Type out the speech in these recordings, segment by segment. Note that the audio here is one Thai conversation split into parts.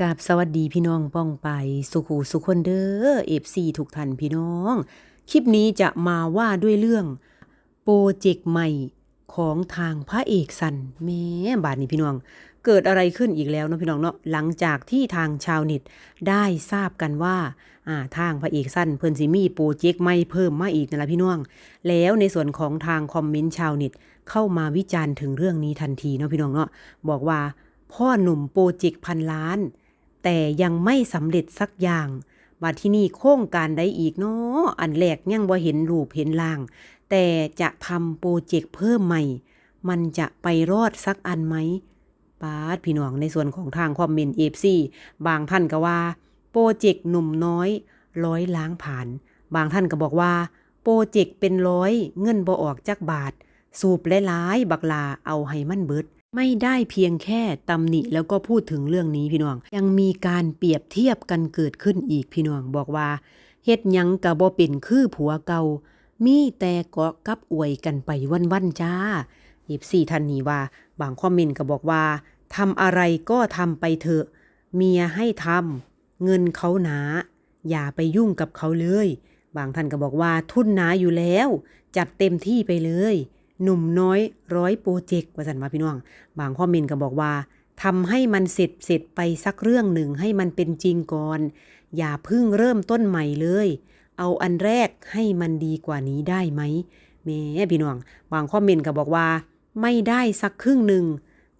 กราบสวัสดีพี่น้องป้องไปสุขูสุคนเด้อเอฟซีทุกท่านพี่น้อง คลิปนี้จะมาว่าด้วยเรื่อง โปรเจกต์ใหม่ของทางพระเอกสันแม่บาดนี้พี่น้อง เกิดอะไรขึ้นอีกแล้วเนาะพี่น้องเนาะหลังจากที่ทางชาวเน็ตได้ทราบกันว่าอ่าทางพระเอกสั้นเพิ่นสิมีโปรเจกต์ใหม่เพิ่มมาอีกนั่นละพี่น้อง แล้วในส่วนของทางคอมเมนต์ชาวเน็ตเข้ามาวิจารณ์ถึงเรื่องนี้ทันทีเนาะพี่น้องเนาะบอกว่าพ่อหนุ่มโปรเจกต์พันล้าน แต่ยังไม่สำเร็จสักอย่างบัดที่นี่โครงการใดอีกเนาะอันแรกยังบ่เห็นรูปเห็นล่าง แต่จะทำโปรเจกต์เพิ่มใหม่ มันจะไปรอดสักอันไหมปาดพี่น้องในส่วนของทางคอมเมนต์เอฟซีบางท่านก็ว่า โปรเจกต์หนุ่มน้อย ร้อยล้างผ่าน บางท่านก็บอกว่า โปรเจกต์เป็นร้อย เงินบ่ออกจักบาท สูบหลายๆบักลาเอาให้มันเบิด ไม่ได้เพียงแค่ตำหนิแล้วก็พูดถึงเรื่องนี้พี่น้อง ยังมีการเปรียบเทียบกันเกิดขึ้นอีกพี่น้องบอกว่าเฮ็ดยังกะบ่เป็นคือผัวเก่ามีแต่เกาะกับอวยกันไปวันๆจ้าเอฟซีท่านนี้ว่า บางคอมเมนต์ก็บอกว่าทำอะไรก็ทำไปเถอะ เมียให้ทำเงินเขาหนา อย่าไปยุ่งกับเขาเลย บางท่านก็บอกว่าทุนหนาอยู่แล้ว จัดเต็มที่ไปเลย หนุ่มน้อยร้อยโปรเจกต์ว่าสันว่าพี่น้อง บางคอมเมนต์ก็บอกว่าทำให้มันเสร็จเสร็จไปสักเรื่องหนึ่งให้มันเป็นจริงก่อน อย่าเพิ่งเริ่มต้นใหม่เลย เอาอันแรกให้มันดีกว่านี้ได้ไหมแม่พี่น้อง บางคอมเมนต์ก็บอกว่า ไม่ได้สักครึ่งหนึ่ง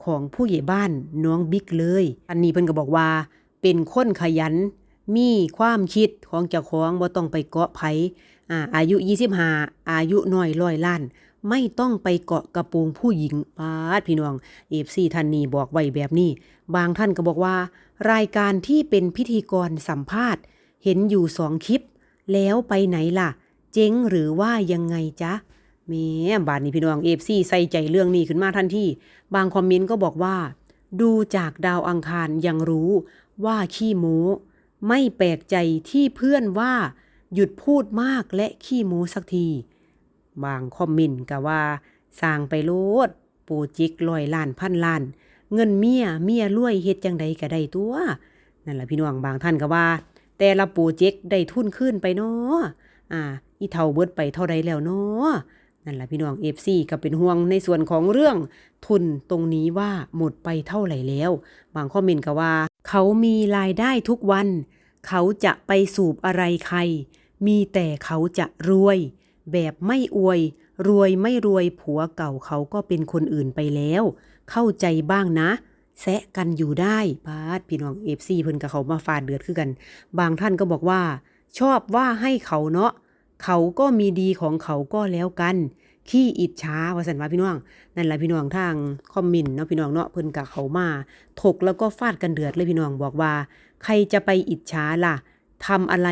ของผู้ใหญ่บ้านน้องบิ๊กเลย อันนี้เพิ่นก็บอกว่า เป็นคนขยัน มีความคิดของเจ้าของบ่ต้องไปเกาะไผอ่าอายุ 25 อายุน้อยร้อยล้าน ไม่ต้องไปเกาะกระโปรงผู้หญิงปาดพี่น้องเอฟซีท่านนี้บอกไว้แบบนี้ บางท่านก็บอกว่า รายการที่เป็นพิธีกรสัมภาษณ์ เห็นอยู่สองคลิป แล้วไปไหนล่ะ เจ๊งหรือว่ายังไงจ๊ะแม่บาดนี้พี่น้องเอฟซีใส่ใจเรื่องนี้ขึ้นมาทันทีบางคอมเมนต์ก็บอกว่า ดูจากดาวอังคารยังรู้ว่าขี้โม้ ไม่แปลกใจที่เพื่อนว่าหยุดพูดมากและขี้โม้สักที บางคอมเมนต์ก็ว่าสร้างไปโลดโปรเจกต์ร้อยล้านพันล้าน เงินเมียเมียรวยเฮ็ดจังใดก็ได้ตัว นั่นแหละพี่น้องบางท่านก็ว่า แต่ละโปรเจกต์ได้ทุนขึ้นไปเนาะอ่า อีเท่าเบิดไปเท่าใดแล้วเนาะนั่นแหละพี่น้อง FC ก็เป็นห่วงในส่วนของเรื่องทุนตรงนี้ว่าหมดไปเท่าไหร่แล้ว บางคอมเมนต์ก็ว่า เขามีรายได้ทุกวัน เขาจะไปสูบอะไรใคร มีแต่เขาจะรวย แบบไม่อวย รวยไม่รวยผัวเก่าเขาก็เป็นคนอื่นไปแล้ว เข้าใจบ้างนะแซะกันอยู่ได้พาดพี่น้องเอฟซีเพิ่นกับเขามาฟาดเดือดคือกัน บางท่านก็บอกว่า ชอบว่าให้เขาเนาะเขาก็มีดีของเขาก็แล้วกัน ขี้อิจฉาว่าสันว่าพี่น้องนั่นแหละพี่น้องทางคอมเมนเนาะพี่น้องเนาะเพิ่นกับเขามาถกแล้วก็ฟาดกันเดือดเลยพี่น้องบอกว่า ใครจะไปอิจฉาล่ะทำอะไร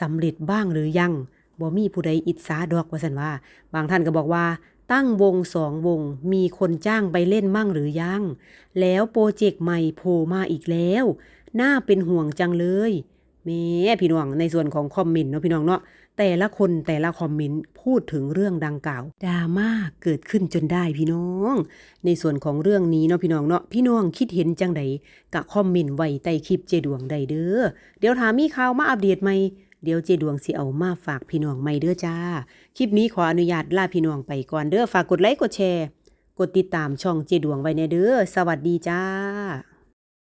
สำเร็จบ้างหรือยังบ่มีผู้ใดอิจฉาดอกว่าสันว่า บางท่านก็บอกว่าตั้งวงสองวงมีคนจ้างไปเล่นมั่งหรือยัง แล้วโปรเจกต์ใหม่โผล่มาอีกแล้ว น่าเป็นห่วงจังเลย แม่พี่น้องในส่วนของคอมเมนต์เนาะพี่น้องเนาะแต่ละคนแต่ละคอมเมนต์พูดถึงเรื่องดังกล่าวดราม่าเกิดขึ้นจนได้พี่น้อง ในส่วนของเรื่องนี้เนาะพี่น้องเนาะพี่น้องคิดเห็นจังใดกะคอมเมนต์ไว้ใต้คลิปเจดวงใดเด้อเดี๋ยวถามมีข่าวมาอัปเดตใหม่เดี๋ยวเจดวงสิเอามาฝากพี่น้องใหม่เด้อจ้า คลิปนี้ขออนุญาตลาพี่น้องไปก่อนเด้อฝากกดไลค์กดแชร์ กดติดตามช่องเจดวงไว้แน่เด้อสวัสดีจ้า